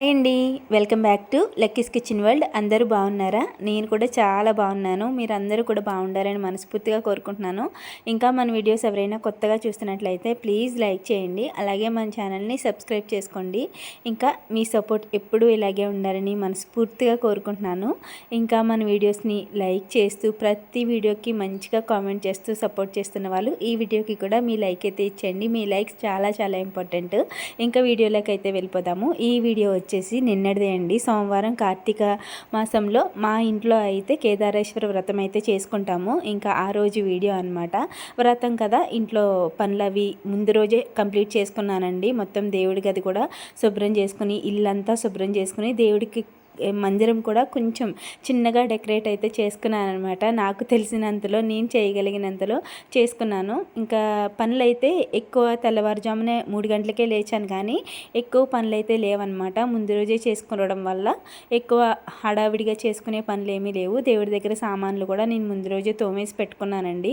Hi అండి. Welcome back to Lucky's kitchen world. అందరూ బాగున్నారా? నేను కూడా చాలా బాగున్నాను. మీరు అందరూ కూడా బాగుండాలని మనస్ఫూర్తిగా కోరుకుంటున్నాను. ఇంకా మన వీడియోస్ ఎవరైనా కొత్తగా చూస్తున్నట్లయితే ప్లీజ్ లైక్ చేయండి. అలాగే మన ఛానల్ని సబ్స్క్రైబ్ చేసుకోండి. ఇంకా మీ సపోర్ట్ ఎప్పుడూ ఇలాగే ఉండాలని మనస్ఫూర్తిగా కోరుకుంటున్నాను. ఇంకా మన వీడియోస్ని లైక్ చేస్తూ ప్రతి వీడియోకి మంచిగా కామెంట్ చేస్తూ సపోర్ట్ చేస్తున్న వాళ్ళు ఈ వీడియోకి కూడా మీ లైక్ అయితే ఇచ్చేయండి. మీ లైక్స్ చాలా చాలా ఇంపార్టెంట్. ఇంకా వీడియోలోకి అయితే వెళ్ళిపోదాము. ఈ వీడియో వచ్చేసి నిన్నటిదే అండి. సోమవారం కార్తీక మాసంలో మా ఇంట్లో అయితే కేదారేశ్వర వ్రతం అయితే చేసుకుంటాము. ఇంకా ఆ రోజు వీడియో అనమాట వ్రతం కదా ఇంట్లో పనులవి ముందు రోజే కంప్లీట్ చేసుకున్నానండి. మొత్తం దేవుడి గది కూడా శుభ్రం చేసుకుని ఇల్లంతా శుభ్రం చేసుకుని దేవుడికి మందిరం కూడా కొంచెం చిన్నగా డెకరేట్ అయితే చేసుకున్నాను అనమాట నాకు తెలిసినంతలో నేను చేయగలిగినంతలో చేసుకున్నాను. ఇంకా పనులైతే ఎక్కువ తెల్లవారుజామునే మూడు గంటలకే లేచాను కానీ ఎక్కువ పనులైతే లేవన్నమాట. ముందు రోజే చేసుకోవడం వల్ల ఎక్కువ హడావిడిగా చేసుకునే పనులు ఏమీ లేవు. దేవుడి దగ్గర సామాన్లు కూడా నేను ముందు రోజే తోమేసి పెట్టుకున్నానండి.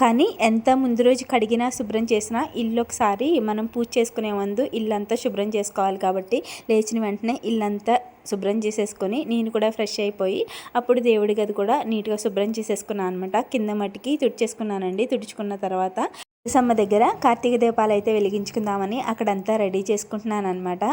కానీ ఎంత ముందు రోజు కడిగినా శుభ్రం చేసినా ఇల్లు ఒకసారి మనం పూజ చేసుకునే ముందు ఇల్లంతా శుభ్రం చేసుకోవాలి కాబట్టి లేచిన వెంటనే ఇల్లంతా శుభ్రం చేసేసుకొని నేను కూడా ఫ్రెష్ అయిపోయి అప్పుడు దేవుడి గది కూడా నీట్గా శుభ్రం చేసేసుకున్నాను అనమాట కింద మట్టికి తుడిచేసుకున్నానండి. తుడుచుకున్న తర్వాత సమ్మ దగ్గర కార్తీక దీపాలు అయితే వెలిగించుకుందామని అక్కడంతా రెడీ చేసుకుంటున్నాను అనమాట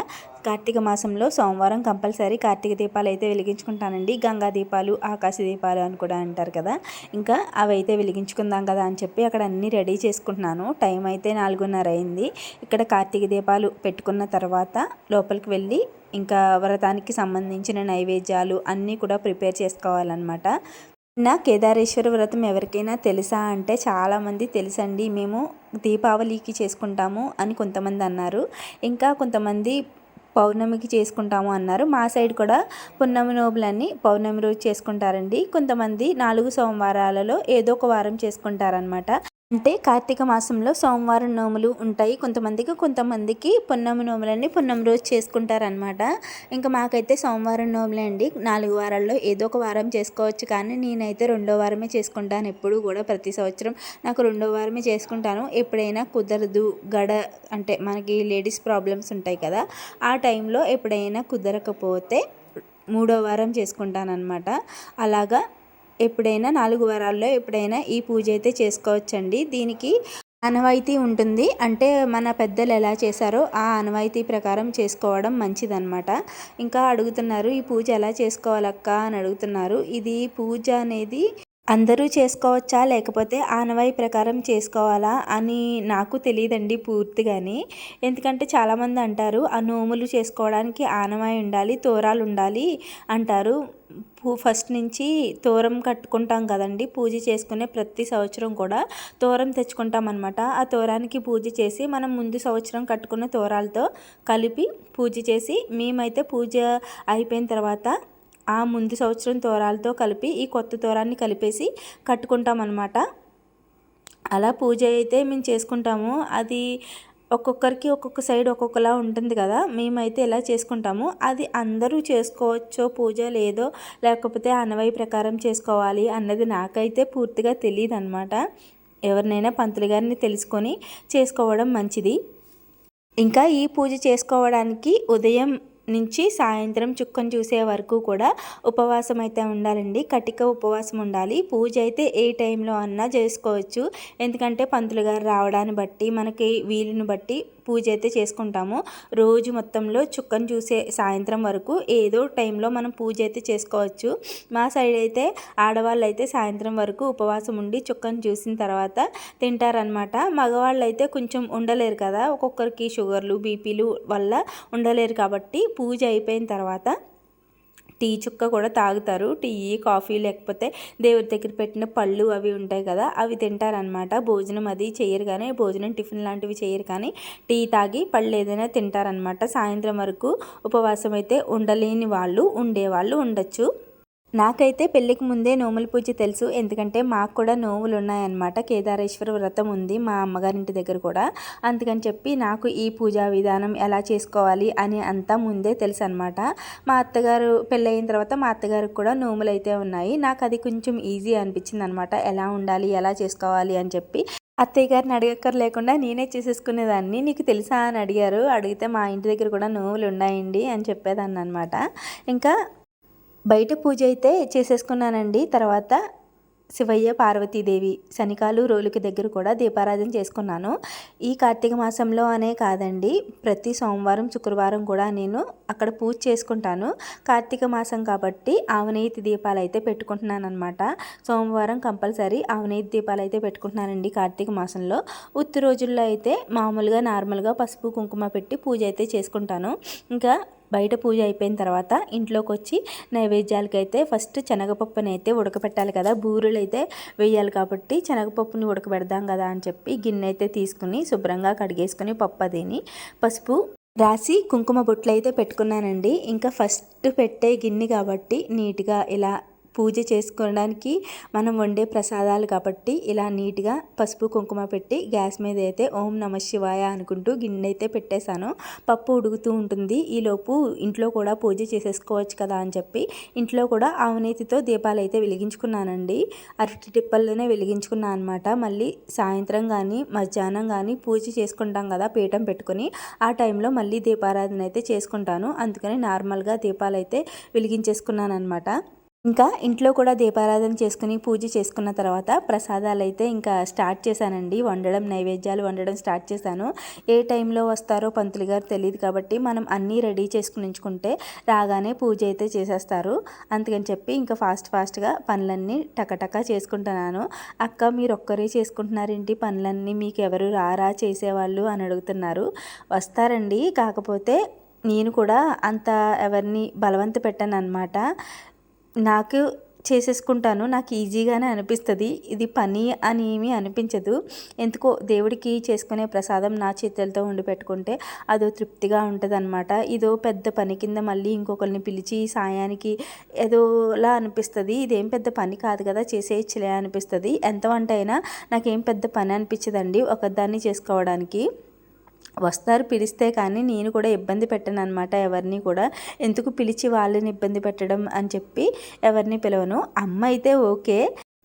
కార్తీక మాసంలో సోమవారం కంపల్సరీ కార్తీక దీపాలు అయితే వెలిగించుకుంటానండి. గంగా దీపాలు ఆకాశ దీపాలు అని కూడా అంటారు కదా. ఇంకా అవి అయితే వెలిగించుకుందాం కదా అని చెప్పి అక్కడ అన్నీ రెడీ చేసుకుంటున్నాను. టైం అయితే నాలుగున్నర అయింది. ఇక్కడ కార్తీక దీపాలు పెట్టుకున్న తర్వాత లోపలికి వెళ్ళి ఇంకా వ్రతానికి సంబంధించిన నైవేద్యాలు అన్నీ కూడా ప్రిపేర్ చేసుకోవాలన్నమాట. నా కేదారేశ్వర వ్రతం ఎవరికైనా తెలుసా అంటే చాలామంది తెలుసండి. మేము దీపావళికి చేసుకుంటాము అని కొంతమంది అన్నారు. ఇంకా కొంతమంది పౌర్ణమికి చేసుకుంటాము అన్నారు. మా సైడ్ కూడా పున్నమి నోబులని పౌర్ణమి రోజు చేసుకుంటారండి. కొంతమంది నాలుగు సోమవారాలలో ఏదో ఒక వారం చేసుకుంటారనమాట అంటే కార్తీక మాసంలో సోమవారం నోములు ఉంటాయి. కొంతమందికి కొంతమందికి పున్నమి నోములన్నీ పున్నమి రోజు చేసుకుంటారనమాట ఇంకా మాకైతే సోమవారం నోములే అండి. నాలుగు వారాల్లో ఏదో ఒక వారం చేసుకోవచ్చు. కానీ నేనైతే రెండో వారమే చేసుకుంటాను ఎప్పుడు కూడా ప్రతి సంవత్సరం. నాకు రెండో వారమే చేసుకుంటాను. ఎప్పుడైనా కుదరదు. గడ అంటే మనకి లేడీస్ ప్రాబ్లమ్స్ ఉంటాయి కదా. ఆ టైంలో ఎప్పుడైనా కుదరకపోతే మూడో వారం చేసుకుంటానమాట అలాగా ఎప్పుడైనా నాలుగు వారాల్లో ఎప్పుడైనా ఈ పూజ అయితే చేసుకోవచ్చండి. దీనికి అనవాయితీ ఉంటుంది. అంటే మన పెద్దలు ఎలా చేశారో ఆ అనవాయితీ ప్రకారం చేసుకోవడం మంచిదన్నమాట. ఇంకా అడుగుతున్నారు ఈ పూజ ఎలా చేసుకోవాలక్క? అని అడుగుతున్నారు. ఇది పూజ అనేది అందరూ చేసుకోవచ్చా? లేకపోతే ఆనవాయి ప్రకారం చేసుకోవాలా? అని నాకు తెలియదండి పూర్తిగాని. ఎందుకంటే చాలామంది అంటారు ఆ నోములు చేసుకోవడానికి ఆనవాయి ఉండాలి తోరాలు ఉండాలి అంటారు. పూ ఫస్ట్ నుంచి తోరం కట్టుకుంటాం కదండి. పూజ చేసుకునే ప్రతి సంవత్సరం కూడా తోరం తెచ్చుకుంటాం అనమాట ఆ తోరానికి పూజ చేసి మనం ముందు సంవత్సరం కట్టుకున్న తోరాలతో కలిపి పూజ చేసి మేమైతే పూజ అయిపోయిన తర్వాత ఆ ముందు సంవత్సరం తోరాలతో కలిపి ఈ కొత్త తోరాన్ని కలిపేసి కట్టుకుంటామన్నమాట. అలా పూజ అయితే మేము చేసుకుంటాము. అది ఒక్కొక్కరికి ఒక్కొక్క సైడ్ ఒక్కొక్కలా ఉంటుంది కదా మేమైతే ఎలా చేసుకుంటాము? అది అందరూ చేసుకోవచ్చో పూజ లేదో లేకపోతే అనవై ప్రకారం చేసుకోవాలి అన్నది నాకైతే పూర్తిగా తెలియదు అనమాట ఎవరినైనా పంతులు గారిని తెలుసుకొని చేసుకోవడం మంచిది. ఇంకా ఈ పూజ చేసుకోవడానికి ఉదయం నుంచి సాయంత్రం చుక్కను చూసే వరకు కూడా ఉపవాసం అయితే ఉండాలండి. కటిక ఉపవాసం ఉండాలి. పూజ అయితే ఏ టైంలో అన్నా చేసుకోవచ్చు. ఎందుకంటే పంతులు గారు రావడాన్ని బట్టి మనకి వీలుని బట్టి పూజ అయితే చేసుకుంటాము. రోజు మొత్తంలో చుక్కను చూసే సాయంత్రం వరకు ఏదో టైంలో మనం పూజ అయితే చేసుకోవచ్చు. మా సైడ్ అయితే ఆడవాళ్ళు అయితే సాయంత్రం వరకు ఉపవాసం ఉండి చుక్కను చూసిన తర్వాత తింటారనమాట మగవాళ్ళు అయితే కొంచెం ఉండలేరు కదా ఒక్కొక్కరికి షుగర్లు బీపీలు వల్ల ఉండలేరు కాబట్టి పూజ అయిపోయిన తర్వాత టీ చుక్క కూడా తాగుతారు. టీ కాఫీ లేకపోతే దేవుడి దగ్గర పెట్టిన పళ్ళు అవి ఉంటాయి కదా అవి తింటారనమాట భోజనం అది చేయరు కానీ భోజనం టిఫిన్ లాంటివి చేయరు కానీ టీ తాగి పళ్ళు ఏదైనా తింటారనమాట సాయంత్రం వరకు ఉపవాసం అయితే ఉండలేని వాళ్ళు ఉండేవాళ్ళు ఉండొచ్చు. నాకైతే పెళ్ళికి ముందే నోముల పూజ తెలుసు. ఎందుకంటే మాకు కూడా నోములు ఉన్నాయన్నమాట కేదారేశ్వర వ్రతం ఉంది మా అమ్మగారింటి దగ్గర కూడా. అందుకని చెప్పి నాకు ఈ పూజా విధానం ఎలా చేసుకోవాలి అని అంతా ముందే తెలుసు అనమాట మా అత్తగారు పెళ్ళయిన తర్వాత మా అత్తగారికి కూడా నోములు అయితే ఉన్నాయి. నాకు అది కొంచెం ఈజీ అనిపించింది అనమాట ఎలా ఉండాలి ఎలా చేసుకోవాలి అని చెప్పి. అత్తయ్య గారిని అడగక్కర్ లేకుండా నేనే చేసేసుకునేదాన్ని. నీకు తెలుసా అని అడిగారు. అడిగితే మా ఇంటి దగ్గర కూడా నోవులు ఉన్నాయండి అని చెప్పేదాన్ని అనమాట ఇంకా బయట పూజ అయితే చేసేసుకున్నానండి. తర్వాత శివయ్య పార్వతీదేవి శనికాలు రోలుకి దగ్గర కూడా దీపారాధన చేసుకున్నాను. ఈ కార్తీక మాసంలో అనే కాదండి ప్రతి సోమవారం శుక్రవారం కూడా నేను అక్కడ పూజ చేసుకుంటాను. కార్తీక మాసం కాబట్టి ఆవునేతి దీపాలు అయితే పెట్టుకుంటున్నాను అనమాట సోమవారం కంపల్సరీ ఆవునేతి దీపాలు అయితే పెట్టుకుంటున్నానండి కార్తీక మాసంలో. ఉత్తి రోజుల్లో అయితే మామూలుగా నార్మల్గా పసుపు కుంకుమ పెట్టి పూజ అయితే చేసుకుంటాను. ఇంకా బయట పూజ అయిపోయిన తర్వాత ఇంట్లోకి వచ్చి నైవేద్యాలకైతే ఫస్ట్ శనగపప్పుని అయితే ఉడకపెట్టాలి కదా. బూరెలు అయితే వేయాలి కాబట్టి శనగపప్పుని ఉడకబెడదాం కదా అని చెప్పి గిన్నె అయితే తీసుకుని శుభ్రంగా కడిగేసుకుని పప్పు అదిని పసుపు రాసి కుంకుమ బొట్లు అయితే పెట్టుకున్నానండి. ఇంకా ఫస్ట్ పెట్టే గిన్నె కాబట్టి నీట్గా ఇలా పూజ చేసుకోవడానికి మనం వండే ప్రసాదాలు కాబట్టి ఇలా నీట్గా పసుపు కుంకుమ పెట్టి గ్యాస్ మీద అయితే ఓం నమ శివాయ అనుకుంటూ గిన్నె అయితే పెట్టేశాను. పప్పు ఉడుకుతూ ఉంటుంది. ఈలోపు ఇంట్లో కూడా పూజ చేసేసుకోవచ్చు కదా అని చెప్పి ఇంట్లో కూడా ఆవునేతితో దీపాలు అయితే వెలిగించుకున్నానండి. అరటి టిప్పల్లోనే వెలిగించుకున్నాను అనమాట మళ్ళీ సాయంత్రం కానీ మధ్యాహ్నం కానీ పూజ చేసుకుంటాం కదా పీఠం పెట్టుకుని ఆ టైంలో మళ్ళీ దీపారాధన అయితే చేసుకుంటాను. అందుకని నార్మల్గా దీపాలు అయితే వెలిగించేసుకున్నాను అనమాట ఇంకా ఇంట్లో కూడా దీపారాధన చేసుకుని పూజ చేసుకున్న తర్వాత ప్రసాదాలు అయితే ఇంకా స్టార్ట్ చేశానండి. వండడం నైవేద్యాలు వండడం స్టార్ట్ చేశాను. ఏ టైంలో వస్తారో పంతులు గారు తెలియదు కాబట్టి మనం అన్నీ రెడీ చేసుకుని ఉంచుకుంటే రాగానే పూజ అయితే చేసేస్తారు. అందుకని చెప్పి ఇంకా ఫాస్ట్ ఫాస్ట్గా పనులన్నీ టకటకా చేసుకుంటున్నాను. అక్క మీరు ఒక్కరే చేసుకుంటున్నారేంటి పనులన్నీ? మీకు ఎవరు రారా చేసేవాళ్ళు అని అడుగుతున్నారు. వస్తారండి కాకపోతే నేను కూడా అంత ఎవరిని బలవంత పెట్టాను అనమాట నాకు చేసేసుకుంటాను. నాకు ఈజీగానే అనిపిస్తుంది. ఇది పని అని ఏమీ అనిపించదు. ఎందుకో దేవుడికి చేసుకునే ప్రసాదం నా చేతులతో ఉండి పెట్టుకుంటే అదో తృప్తిగా ఉంటుంది అనమాట ఇదో పెద్ద పని కింద మళ్ళీ ఇంకొకరిని పిలిచి సాయానికి ఏదోలా అనిపిస్తుంది. ఇదేం పెద్ద పని కాదు కదా చేసేయచ్చులే అనిపిస్తుంది. ఎంత వంట అయినా నాకేం పెద్ద పని అనిపించదండి ఒకదాన్ని చేసుకోవడానికి. వస్తారు పిలిస్తే కానీ నేను కూడా ఇబ్బంది పెట్టను అనమాట ఎవరిని కూడా. ఎందుకు పిలిచి వాళ్ళని ఇబ్బంది పెట్టడం అని చెప్పి ఎవరిని పిలవను. అమ్మ అయితే ఓకే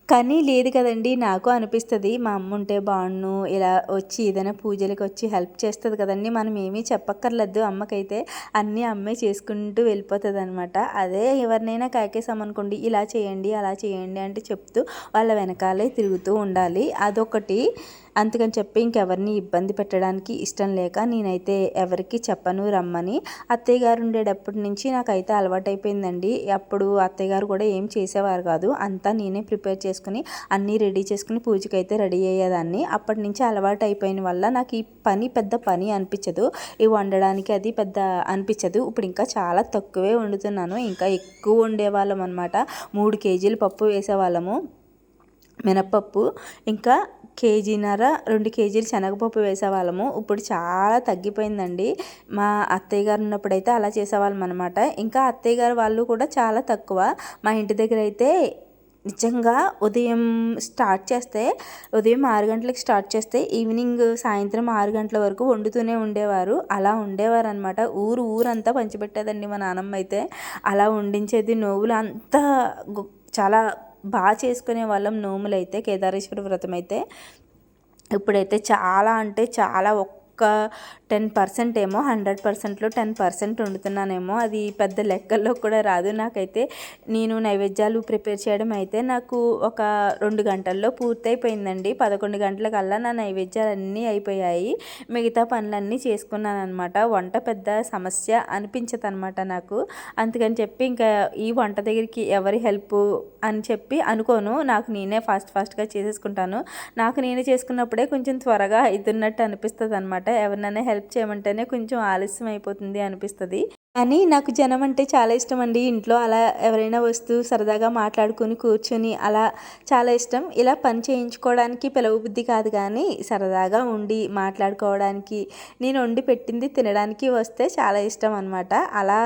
కానీ లేదు కదండి నాకు అనిపిస్తుంది మా అమ్మ ఉంటే బాగుండు ఇలా వచ్చి ఏదైనా పూజలకు వచ్చి హెల్ప్ చేస్తుంది కదండి. మనం ఏమీ చెప్పక్కర్లేదు అమ్మకైతే అన్నీ అమ్మే చేసుకుంటూ వెళ్ళిపోతుంది అనమాట అదే ఎవరినైనా కాకేసామనుకోండి ఇలా చేయండి అలా చేయండి అంటే చెప్తూ వాళ్ళ వెనకాలే తిరుగుతూ ఉండాలి. అదొకటి. అందుకని చెప్పి ఇంకెవరిని ఇబ్బంది పెట్టడానికి ఇష్టం లేక నేనైతే ఎవరికి చెప్పను రమ్మని. అత్తయ్య గారు ఉండేటప్పటి నుంచి నాకైతే అలవాటైపోయిందండి. అప్పుడు అత్తయ్య గారు కూడా ఏం చేసేవారు కాదు. అంతా నేనే ప్రిపేర్ చేసుకుని అన్నీ రెడీ చేసుకుని పూజకి అయితే రెడీ అయ్యేదాన్ని. అప్పటి నుంచి అలవాటు అయిపోయిన వల్ల నాకు ఈ పని పెద్ద పని అనిపించదు. ఇవి వండడానికి అది పెద్ద అనిపించదు. ఇప్పుడు ఇంకా చాలా తక్కువే వండుతున్నాను. ఇంకా ఎక్కువ వండేవాళ్ళం అనమాట మూడు కేజీలు పప్పు వేసేవాళ్ళము. మినప్పప్పు. ఇంకా కేజీన్నర రెండు కేజీలు శనగపప్పు వేసేవాళ్ళము. ఇప్పుడు చాలా తగ్గిపోయిందండి. మా అత్తయ్య గారు ఉన్నప్పుడైతే అలా చేసేవాళ్ళం అనమాట ఇంకా అత్తయ్య గారు వాళ్ళు కూడా చాలా తక్కువ. మా ఇంటి దగ్గర అయితే నిజంగా ఉదయం స్టార్ట్ చేస్తే ఉదయం ఆరు గంటలకు స్టార్ట్ చేస్తే ఈవినింగ్ సాయంత్రం ఆరు గంటల వరకు వండుతూనే ఉండేవారు. అలా ఉండేవారు అనమాట ఊరు ఊరంతా పంచిపెట్టేదండి మా నాన్నమ్మ అయితే. అలా వండించేది నోవులు అంతా చాలా బాగా చేసుకునే వాళ్ళం నోములు అయితే కేదారేశ్వర వ్రతం అయితే ఇప్పుడైతే చాలా అంటే చాలా ఒక్క టెన్ పర్సెంట్ ఏమో హండ్రెడ్ పర్సెంట్లో టెన్ పర్సెంట్ వండుతున్నానేమో. అది పెద్ద లెక్కల్లో కూడా రాదు. నాకైతే నేను నైవేద్యాలు ప్రిపేర్ చేయడం అయితే నాకు ఒక రెండు గంటల్లో పూర్తయిపోయిందండి. పదకొండు గంటలకల్లా నా నైవేద్యాలు అన్నీ అయిపోయాయి. మిగతా పనులన్నీ చేసుకున్నాను అనమాట వంట పెద్ద సమస్య అనిపించదు అనమాట నాకు. అందుకని చెప్పి ఇంకా ఈ వంట దగ్గరికి ఎవరి హెల్ప్ అని చెప్పి అనుకోను. నాకు నేనే ఫాస్ట్ ఫాస్ట్గా చేసేసుకుంటాను. నాకు నేనే చేసుకున్నప్పుడే కొంచెం త్వరగా అవుతున్నట్టు అనిపిస్తుంది అనమాట ఎవరినైనా హెల్ప్ చేయమంటేనే కొంచెం ఆలస్యం అయిపోతుంది అనిపిస్తుంది. కానీ నాకు జనం అంటే చాలా ఇష్టం అండి. ఇంట్లో అలా ఎవరైనా వస్తూ సరదాగా మాట్లాడుకొని కూర్చొని అలా చాలా ఇష్టం. ఇలా పని చేయించుకోవడానికి పిలవ బుద్ధి కాదు కానీ సరదాగా ఉండి మాట్లాడుకోవడానికి నేను వండి పెట్టింది తినడానికి వస్తే చాలా ఇష్టం అనమాట. అలా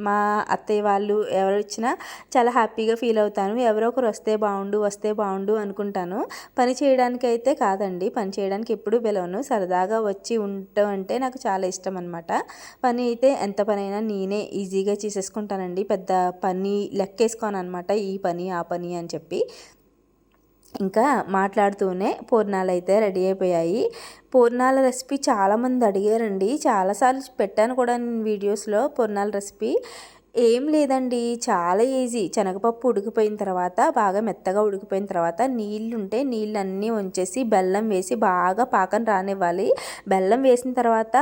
మా అత్తయ్య వాళ్ళు ఎవరు ఇచ్చినా చాలా హ్యాపీగా ఫీల్ అవుతాను. ఎవరో ఒకరు వస్తే బాగుండు వస్తే బాగుండు అనుకుంటాను. పని చేయడానికి అయితే కాదండి. పని చేయడానికి ఎప్పుడూ పిలవను సరదాగా వచ్చి ఉండటం అంటే నాకు చాలా ఇష్టం అనమాట పని అయితే ఎంత పనైనా నేనే ఈజీగా చేసేసుకుంటానండి. పెద్ద పని లెక్కేసుకోను అనమాట ఈ పని ఆ పని అని చెప్పి. ఇంకా మాట్లాడుతూనే పూర్ణాలు అయితే రెడీ అయిపోయాయి. పూర్ణాల రెసిపీ చాలామంది అడిగారండి. చాలాసార్లు పెట్టాను కూడా నేను వీడియోస్లో పూర్ణాల రెసిపీ. ఏం లేదండి. చాలా ఈజీ. శనగపప్పు ఉడికిపోయిన తర్వాత బాగా మెత్తగా ఉడికిపోయిన తర్వాత నీళ్ళు ఉంటే నీళ్ళు అన్నీ ఉంచేసి బెల్లం వేసి బాగా పాకం రానివ్వాలి. బెల్లం వేసిన తర్వాత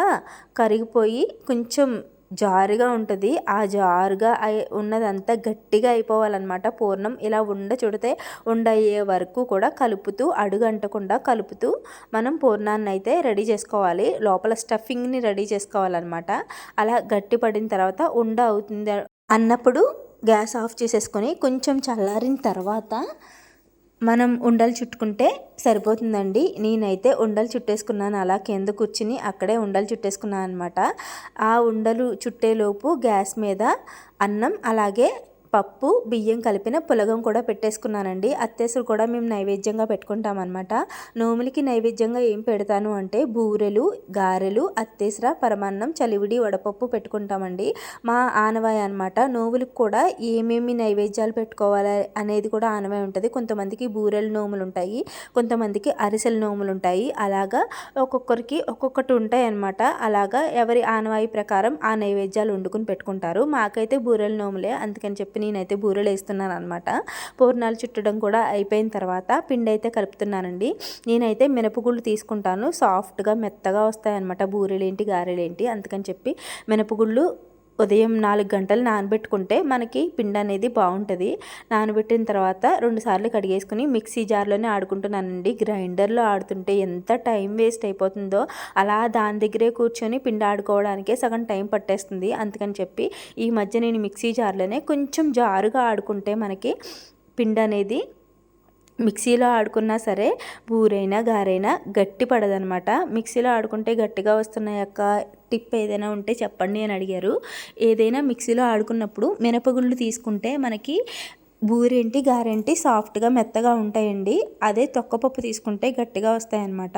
కరిగిపోయి కొంచెం జారుగా ఉంటుంది. ఆ జారుగా అయి ఉన్నదంతా గట్టిగా అయిపోవాలన్నమాట. పూర్ణం ఇలా ఉండ చుడితే ఉండ అయ్యే వరకు కూడా కలుపుతూ అడుగంటకుండా కలుపుతూ మనం పూర్ణాన్ని అయితే రెడీ చేసుకోవాలి. లోపల స్టఫింగ్ని రెడీ చేసుకోవాలన్నమాట. అలా గట్టి పడిన తర్వాత ఉండ అవుతుంది. అన్నప్పుడు గ్యాస్ ఆఫ్ చేసేసుకొని కొంచెం చల్లారిన తర్వాత మనం ఉండలు చుట్టుకుంటే సరిపోతుందండి. నేనైతే ఉండలు చుట్టేసుకున్నాను. అలా కింద కూర్చుని అక్కడే ఉండలు చుట్టేసుకున్నాను అనమాట ఆ ఉండలు చుట్టేలోపు గ్యాస్ మీద అన్నం అలాగే పప్పు బియ్యం కలిపిన పులగం కూడా పెట్టేసుకున్నానండి. అత్తేసులు కూడా మేము నైవేద్యంగా పెట్టుకుంటాం అనమాట నోములకి నైవేద్యంగా ఏం పెడతాను అంటే బూరెలు గారెలు అత్తేసర పరమాన్నం చలివిడి వడపప్పు పెట్టుకుంటామండి. మా ఆనవాయి అనమాట నోములకు కూడా ఏమేమి నైవేద్యాలు పెట్టుకోవాలి అనేది కూడా ఆనవాయి ఉంటుంది. కొంతమందికి బూరెలు నోములు ఉంటాయి కొంతమందికి అరిసెల నోములు ఉంటాయి. అలాగా ఒక్కొక్కరికి ఒక్కొక్కటి ఉంటాయి అనమాట అలాగా ఎవరి ఆనవాయి ప్రకారం ఆ నైవేద్యాలు వండుకుని పెట్టుకుంటారు. మాకైతే బూరెల నోములే అందుకని చెప్పి నేనైతే బూరెలు వేస్తున్నాను అనమాట పూర్ణాలు చుట్టడం కూడా అయిపోయిన తర్వాత పిండి అయితే కలుపుతున్నానండి. నేనైతే మినపగుళ్ళు తీసుకుంటాను. సాఫ్ట్గా మెత్తగా వస్తాయన్నమాట బూరెలేంటి గారెలేంటి అందుకని చెప్పి మినపగుళ్ళు ఉదయం నాలుగు గంటలు నానబెట్టుకుంటే మనకి పిండి అనేది బాగుంటుంది. నానబెట్టిన తర్వాత రెండు సార్లు కడిగేసుకుని మిక్సీ జార్లోనే ఆడుకుంటున్నానండి. గ్రైండర్లో ఆడుతుంటే ఎంత టైం వేస్ట్ అయిపోతుందో అలా దాని దగ్గరే కూర్చొని పిండి ఆడుకోవడానికే సగం టైం పట్టేస్తుంది. అందుకని చెప్పి ఈ మధ్య నేను మిక్సీ జార్లోనే కొంచెం జారుగా ఆడుకుంటే మనకి పిండి అనేది మిక్సీలో ఆడుకున్నా సరే బూరైనా గారైనా గట్టి పడదనమాట. మిక్సీలో ఆడుకుంటే గట్టిగా వస్తున్న యొక్క టిప్ ఏదైనా ఉంటే చెప్పండి అని అడిగారు. ఏదైనా మిక్సీలో ఆడుకున్నప్పుడు మినపగుళ్ళు తీసుకుంటే మనకి బూరేంటి గారేంటి సాఫ్ట్గా మెత్తగా ఉంటాయండి. అదే తొక్కపప్పు తీసుకుంటే గట్టిగా వస్తాయన్నమాట.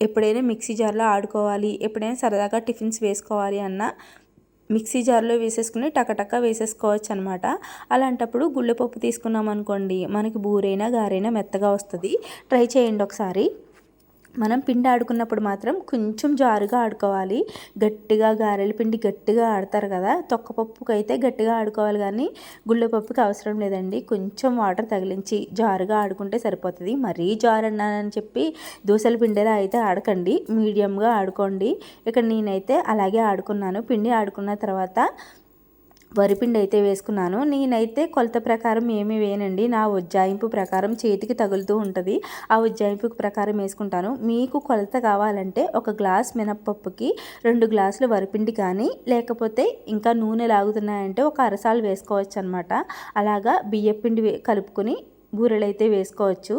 ఎప్పుడైనా మిక్సీ జార్లో ఆడుకోవాలి ఎప్పుడైనా సరదాగా టిఫిన్స్ వేసుకోవాలి అన్న మిక్సీ జార్లో వేసేసుకుని టకటక వేసేసుకోవచ్చు అనమాట అలాంటప్పుడు గుళ్ళపప్పు తీసుకున్నాం అనుకోండి మనకి బూరైనా గారైనా మెత్తగా వస్తుంది. ట్రై చేయండి ఒకసారి. మనం పిండి ఆడుకున్నప్పుడు మాత్రం కొంచెం జారుగా ఆడుకోవాలి. గట్టిగా గారెల పిండి గట్టిగా ఆడతారు కదా తొక్కపప్పుకి అయితే గట్టిగా ఆడుకోవాలి కానీ గుళ్ళపప్పుకి అవసరం లేదండి. కొంచెం వాటర్ తగిలించి జారుగా ఆడుకుంటే సరిపోతుంది. మరీ జారు అన్నానని చెప్పి దోశల పిండిలా అయితే ఆడకండి. మీడియంగా ఆడుకోండి. ఇక్కడ నేనైతే అలాగే ఆడుకున్నాను. పిండి ఆడుకున్న తర్వాత వరిపిండి అయితే వేసుకున్నాను. నేనైతే కొలత ప్రకారం ఏమి వేయనండి. నా ఉజ్జాయింపు ప్రకారం చేతికి తగులుతూ ఉంటుంది. ఆ ఉజ్జాయింపు ప్రకారం వేసుకుంటాను. మీకు కొలత కావాలంటే ఒక గ్లాస్ మినప్పప్పుకి రెండు గ్లాసులు వరిపిండి కానీ లేకపోతే ఇంకా నూనె లాగుతున్నాయంటే ఒక అరసాలు వేసుకోవచ్చు అనమాట అలాగా బియ్యపిండి కలుపుకొని బూరెలు అయితే వేసుకోవచ్చు.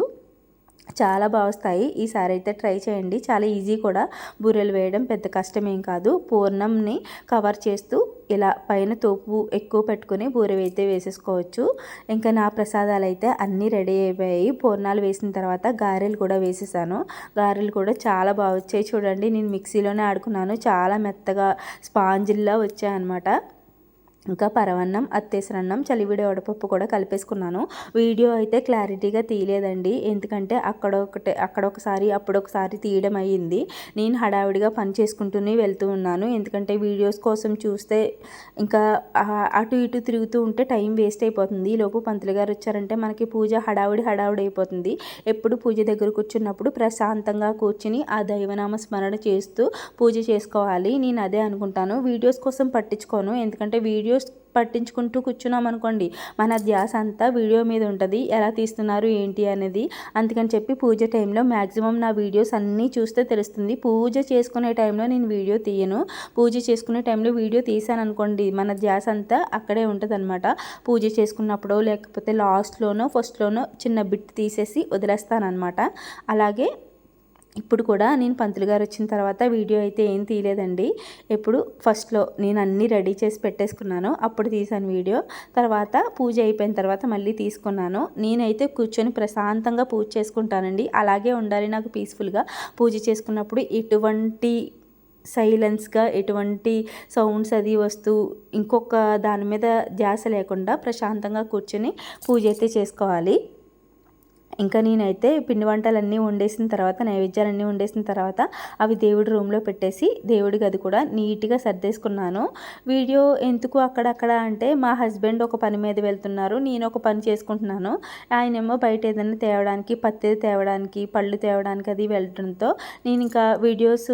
చాలా బాగా వస్తాయి. ఈసారి అయితే ట్రై చేయండి. చాలా ఈజీ కూడా. బూరెలు వేయడం పెద్ద కష్టమేం కాదు. పూర్ణంని కవర్ చేస్తూ ఇలా పైన తోపు ఎక్కువ పెట్టుకుని బూరె అయితే వేసేసుకోవచ్చు. ఇంకా నా ప్రసాదాలు అయితే అన్నీ రెడీ అయిపోయాయి. పూర్ణాలు వేసిన తర్వాత గారెలు కూడా వేసేసాను. గారెలు కూడా చాలా బాగా వచ్చాయి. చూడండి నేను మిక్సీలోనే ఆడుకున్నాను. చాలా మెత్తగా స్పాంజిల్లా వచ్చాయన్నమాట. ఇంకా పరవన్నం అత్తేసరన్నం చలివిడి వడపప్పు కూడా కలిపేసుకున్నాను. వీడియో అయితే క్లారిటీగా తీయలేదండి. ఎందుకంటే అక్కడ ఒకటి అక్కడ ఒకసారి అప్పుడొకసారి తీయడం అయ్యింది. నేను హడావిడిగా పని చేసుకుంటూనే వెళ్తూ ఉన్నాను. ఎందుకంటే వీడియోస్ కోసం చూస్తే ఇంకా అటు ఇటు తిరుగుతూ ఉంటే టైం వేస్ట్ అయిపోతుంది. ఈలోపు పంతులు గారు వచ్చారంటే మనకి పూజ హడావిడి హడావిడి అయిపోతుంది. ఎప్పుడు పూజ దగ్గర కూర్చున్నప్పుడు ప్రశాంతంగా కూర్చుని ఆ దైవనామ స్మరణ చేస్తూ పూజ చేసుకోవాలి. నేను అదే అనుకుంటాను. వీడియోస్ కోసం పట్టించుకోను. ఎందుకంటే వీడియో వీడియోస్ పట్టించుకుంటూ కూర్చున్నాం అనుకోండి మన ధ్యాస అంతా వీడియో మీద ఉంటుంది. ఎలా తీస్తున్నారు ఏంటి అనేది అందుకని చెప్పి పూజ టైంలో మ్యాక్సిమం నా వీడియోస్ అన్నీ చూస్తే తెలుస్తుంది. పూజ చేసుకునే టైంలో నేను వీడియో తీయను. పూజ చేసుకునే టైంలో వీడియో తీసాను అనుకోండి మన ధ్యాస అంతా అక్కడే ఉంటుంది అనమాట పూజ చేసుకున్నప్పుడు లేకపోతే లాస్ట్లోనో ఫస్ట్లోనో చిన్న బిట్ తీసేసి వదిలేస్తాను అలాగే ఇప్పుడు కూడా నేను పంతులు గారు వచ్చిన తర్వాత వీడియో అయితే ఏం తీయలేదండి. ఎప్పుడు ఫస్ట్లో నేను అన్నీ రెడీ చేసి పెట్టేసుకున్నాను. అప్పుడు తీసాను వీడియో. తర్వాత పూజ అయిపోయిన తర్వాత మళ్ళీ తీసుకున్నాను. నేనైతే కూర్చొని ప్రశాంతంగా పూజ చేసుకుంటానండి. అలాగే ఉండాలి నాకు పీస్ఫుల్గా పూజ చేసుకున్నప్పుడు ఎటువంటి సైలెన్స్గా ఎటువంటి సౌండ్స్ అది వస్తూ ఇంకొక దాని మీద ధ్యాస లేకుండా ప్రశాంతంగా కూర్చొని పూజ అయితే చేసుకోవాలి. ఇంకా నేనైతే పిండి వంటలన్నీ వండేసిన తర్వాత నైవేద్యాలన్నీ వండేసిన తర్వాత అవి దేవుడి రూమ్లో పెట్టేసి దేవుడి గది కూడా నీట్గా సర్దేసుకున్నాను. వీడియో ఎందుకు అక్కడక్కడ అంటే మా హస్బెండ్ ఒక పని మీద వెళ్తున్నారు నేను ఒక పని చేసుకుంటున్నాను. ఆయనేమో బయట ఏదైనా తేవడానికి పత్తి తేవడానికి పళ్ళు తేవడానికి అది వెళ్ళడంతో నేను ఇంకా వీడియోస్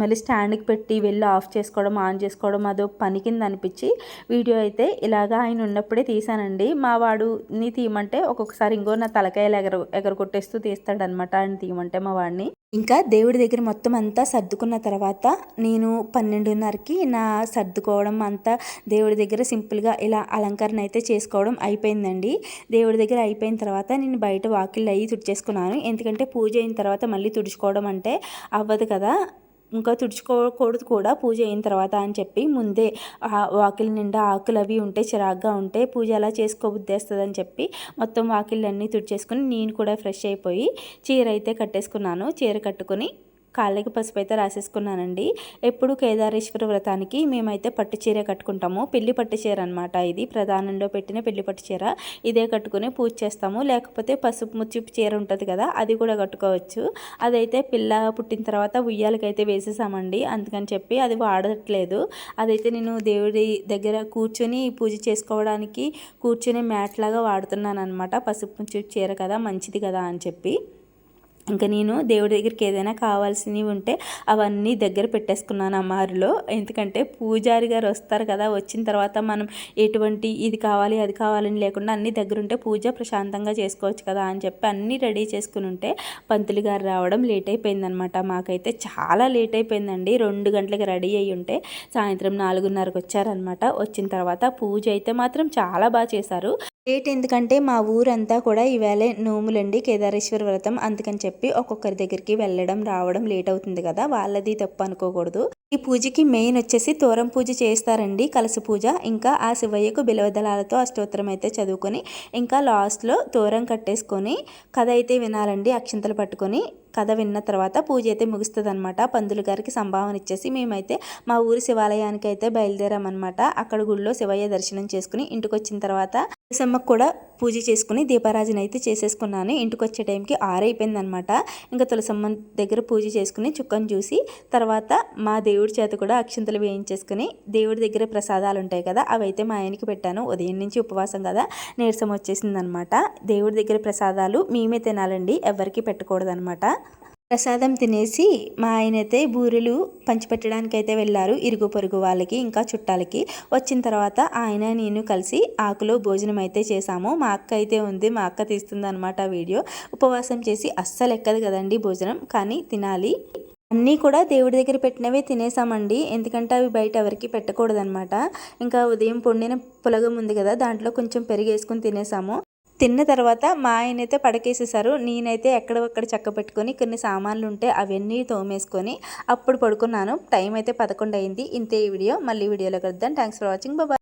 మళ్ళీ స్టాండ్కి పెట్టి వెళ్ళి ఆఫ్ చేసుకోవడం ఆన్ చేసుకోవడం అదో పని కింద అనిపించి వీడియో అయితే ఇలాగా ఆయన ఉన్నప్పుడే తీశానండి. మా వాడు నీ తీయమంటే ఒక్కొక్కసారి ఇంకో నా తలకాయలు ఎగర ఎగరగొట్టేస్తూ తీస్తాడనమాట ఆయన తీయమంటే మా వాడిని. ఇంకా దేవుడి దగ్గర మొత్తం అంతా సర్దుకున్న తర్వాత నేను పన్నెండున్నరకి నా సర్దుకోవడం అంతా దేవుడి దగ్గర సింపుల్గా ఇలా అలంకరణ అయితే చేసుకోవడం అయిపోయిందండి. దేవుడి దగ్గర అయిపోయిన తర్వాత నేను బయట వాకిళ్ళు అయ్యి తుడిచేసుకున్నాను. ఎందుకంటే పూజ అయిన తర్వాత మళ్ళీ తుడుచుకోవడం అంటే అవ్వదు కదా. ఇంకా తుడుచుకోకూడదు కూడా పూజ అయిన తర్వాత అని చెప్పి ముందే వాకిలి నిండా ఆకులు అవి ఉంటే చిరాగ్గా ఉంటే పూజ అలా చేసుకోబుద్దేస్తుంది చెప్పి మొత్తం వాకిళ్ళన్నీ తుడిచేసుకుని నేను కూడా ఫ్రెష్ అయిపోయి చీర అయితే కట్టేసుకున్నాను. చీర కట్టుకుని కాళ్ళకి పసుపు అయితే రాసేసుకున్నానండి. ఎప్పుడు కేదారేశ్వర వ్రతానికి మేమైతే పట్టు చీర కట్టుకుంటాము. పెళ్ళి పట్టు చీర అనమాట ఇది. ప్రధానంలో పెట్టిన పెళ్ళి పట్టు చీర. ఇదే కట్టుకుని పూజ చేస్తాము. లేకపోతే పసుపు ముచ్చి చీర ఉంటుంది కదా అది కూడా కట్టుకోవచ్చు. అదైతే పిల్ల పుట్టిన తర్వాత ఉయ్యాలకైతే వేసేసామండి. అందుకని చెప్పి అది వాడట్లేదు. అదైతే నేను దేవుడి దగ్గర కూర్చొని పూజ చేసుకోవడానికి కూర్చొని మ్యాట్ లాగా వాడుతున్నాను అనమాట పసుపు ముచ్చి చీర కదా మంచిది కదా అని చెప్పి. ఇంకా నేను దేవుడి దగ్గరికి ఏదైనా కావాల్సినవి ఉంటే అవన్నీ దగ్గర పెట్టేసుకున్నాను అమ్మారిలో. ఎందుకంటే పూజారి గారు వస్తారు కదా వచ్చిన తర్వాత మనం ఎటువంటి ఇది కావాలి అది కావాలని లేకుండా అన్ని దగ్గర ఉంటే పూజ ప్రశాంతంగా చేసుకోవచ్చు కదా అని చెప్పి అన్నీ రెడీ చేసుకుని ఉంటే పంతులు గారు రావడం లేట్ అయిపోయిందనమాట. మాకైతే చాలా లేట్ అయిపోయిందండి. రెండు గంటలకు రెడీ అయ్యి ఉంటే సాయంత్రం నాలుగున్నరకు వచ్చారనమాట. వచ్చిన తర్వాత పూజ అయితే మాత్రం చాలా బాగా చేశారు. లేట్ ఎందుకంటే మా ఊరంతా కూడా ఈవేళ నోములండి కేదారేశ్వర వ్రతం. అందుకని చెప్పి ఒక్కొక్కరి దగ్గరికి వెళ్ళడం రావడం లేట్ అవుతుంది కదా. వాళ్ళది తప్పు అనుకోకూడదు. ఈ పూజకి మెయిన్ వచ్చేసి తోరం పూజ చేస్తారండి. కలసి పూజ. ఇంకా ఆ శివయ్యకు బిలవదలాలతో అష్టోత్తరం అయితే చదువుకొని ఇంకా లాస్ట్లో తోరం కట్టేసుకొని కథ అయితే వినాలండి. అక్షంతలు పట్టుకొని కథ విన్న తర్వాత పూజ అయితే ముగుస్తుంది అనమాట పందులు గారికి సంభావన ఇచ్చేసి మేమైతే మా ఊరి శివాలయానికి అయితే బయలుదేరామన్నమాట. అక్కడ గుడిలో శివయ్య దర్శనం చేసుకుని ఇంటికి వచ్చిన తర్వాత తులసమ్మకు కూడా పూజ చేసుకుని దీపారాజన అయితే చేసేసుకున్నాను. ఇంటికి వచ్చే టైంకి ఆరైపోయింది అనమాట ఇంకా తులసమ్మ దగ్గర పూజ చేసుకుని చుక్కను చూసి తర్వాత మా దేవుడి చేత కూడా అక్షంతలు వేయించేసుకుని దేవుడి దగ్గర ప్రసాదాలు ఉంటాయి కదా అవి అయితే మా ఆయనకి పెట్టాను. ఉదయం నుంచి ఉపవాసం కదా నీరసం వచ్చేసింది అనమాట దేవుడి దగ్గర ప్రసాదాలు మేమే తినాలండి ఎవరికి పెట్టకూడదు అనమాట ప్రసాదం తినేసి మా ఆయన అయితే బూరెలు పంచిపెట్టడానికి అయితే వెళ్ళారు ఇరుగు పొరుగు వాళ్ళకి ఇంకా చుట్టాలకి. వచ్చిన తర్వాత ఆయన నేను కలిసి ఆకులో భోజనం అయితే చేశాము. మా అక్క అయితే ఉంది మా అక్క తీస్తుంది అనమాట వీడియో. ఉపవాసం చేసి అస్సలు ఎక్కదు కదండి భోజనం కానీ తినాలి. అన్నీ కూడా దేవుడి దగ్గర పెట్టినవే తినేసామండి. ఎందుకంటే అవి బయట ఎవరికి పెట్టకూడదనమాట ఇంకా ఉదయం పొండిన పులగం ఉంది కదా దాంట్లో కొంచెం పెరిగేసుకుని తినేసాము. తిన్న తర్వాత మా ఆయన అయితే పడకేసేసారు. నేనైతే ఎక్కడొక్కడ చక్క పెట్టుకొని కొన్ని సామాన్లు ఉంటే అవన్నీ తోమేసుకొని అప్పుడు పడుకున్నాను. టైం అయితే పదకొండు అయింది ఇంతే ఈ వీడియో. మళ్ళీ వీడియోలో కలుద్దాం. Thanks for watching Baba